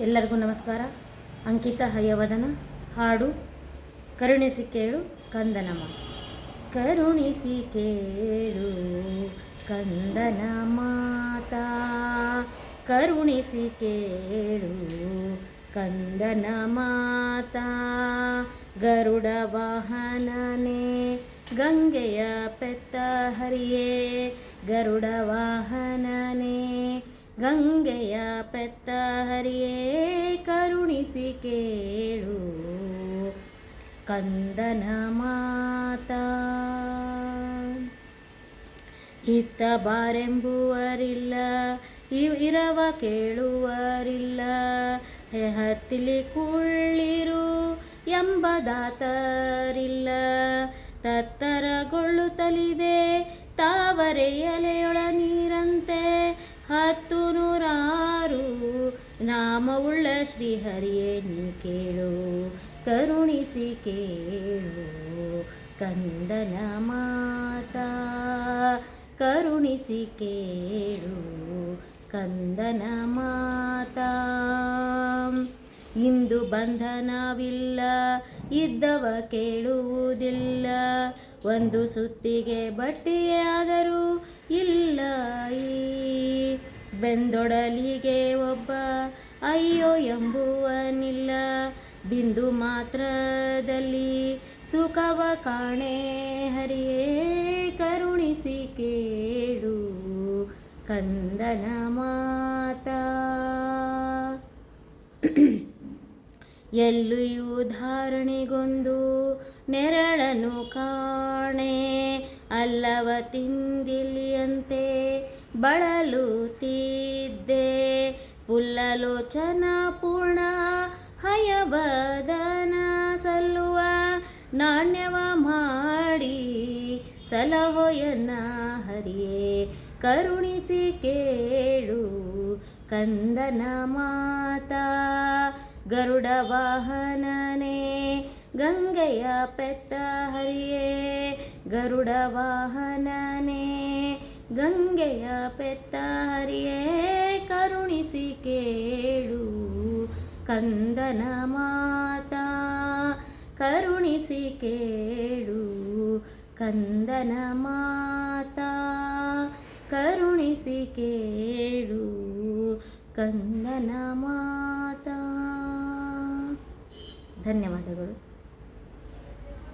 ಎಲ್ಲರಿಗೂ ನಮಸ್ಕಾರ. ಅಂಕಿತ ಹಯವದನ, ಹಾಡು ಕರುಣಿಸಿ ಕೇಳು ಕಂದನಮ. ಕರುಣಿಸಿ ಕೇಳು ಕಂದನ ಮಾತಾ. ಕರುಣಿಸಿ ಕೇಳು ಕಂದನ ಮಾತಾ. ಗರುಡ ವಾಹನನೇ, ಗಂಗೆಯ ಪೆತ್ತ ಹರಿಯೇ, ಗರುಡ ವಾಹನನೇ. ಗಂಗೆಯ ಪೆತ್ತ ಹರಿಯೇ ಕರುಣಿಸಿ ಕೇಳು. ಕಂದನ ಮಾತ. ಇತ್ತ ಬಾರೆಂಬುವರಿಲ್ಲ ಇರವ ಕೇಳುವರಿಲ್ಲ. ಹತ್ತಿಲಿ ಕುಳ್ಳಿರು ಎಂಬದಾತರಿಲ್ಲ ತತ್ತರಗೊಳ್ಳುತ್ತಲಿದೆ ತಾವರೆ ಎಲೆಯೊಳನಿ ಹತ್ತು ನೂರಾರು ನಾಮವುಳ್ಳ ಶ್ರೀಹರಿಯೇ ನೀ ಕೇಳು, ಕರುಣಿಸಿ ಕೇಳು, ಕಂದನ ಮಾತಾ, ಕರುಣಿಸಿ ಕೇಳು, ಕಂದನ ಮಾತಾ. ಇಂದು ಬಂಧನವಿಲ್ಲ, ಇದ್ದವ ಕೇಳುವುದಿಲ್ಲ, ಒಂದು ಸುತ್ತಿಗೆ ಬಟ್ಟೆಯಾದರೂ ಇಲ್ಲ. ಬೆಂದೊಡಲಿಗೆ ಒಬ್ಬ ಅಯ್ಯೋ ಎಂಬುವನಿಲ್ಲ. ಬಿಂದು ಮಾತ್ರದಲ್ಲಿ ಸುಖವ ಕಾಣೆ ಹರಿಯೇ ಕರುಣಿಸಿ ಕೇಳು ಕಂದನ ಮಾತ. ಎಲ್ಲಿಯೂ ಧಾರಣೆಗೊಂದು ನೆರಳನು ಕಾಣೆ ಅಲ್ಲವ ತಿಂದಿಲಿಯಂತೆ ಬಳಲುತ್ತಿದ್ದೆ. ಪುಲ್ಲಲೋಚನ ಪೂರ್ಣ ಹಯಬದನ ಸಲ್ಲುವ ನಾಣ್ಯವ ಮಾಡಿ ಸಲಹೊಯನ್ನ ಹರಿಯೇ ಕರುಣಿಸಿ ಕೇಳು ಕಂದನ ಮಾತ. ಗರುಡ ವಾಹನನೇ ಗಂಗೆಯ ಪೆತ್ತ ಹರಿಯೇ ಗರುಡ ವಾಹನನೇ ಗಂಗೆಯ ಪೆತ್ತಾರಿಯೇ ಕರುಣಿಸಿ ಕೇಳು, ಕಂದನ ಮಾತ, ಕರುಣಿಸಿ ಕೇಳು, ಕಂದನ ಮಾತ, ಕರುಣಿಸಿ ಕೇಳು, ಕಂದನ ಮಾತ. ಧನ್ಯವಾದಗಳು.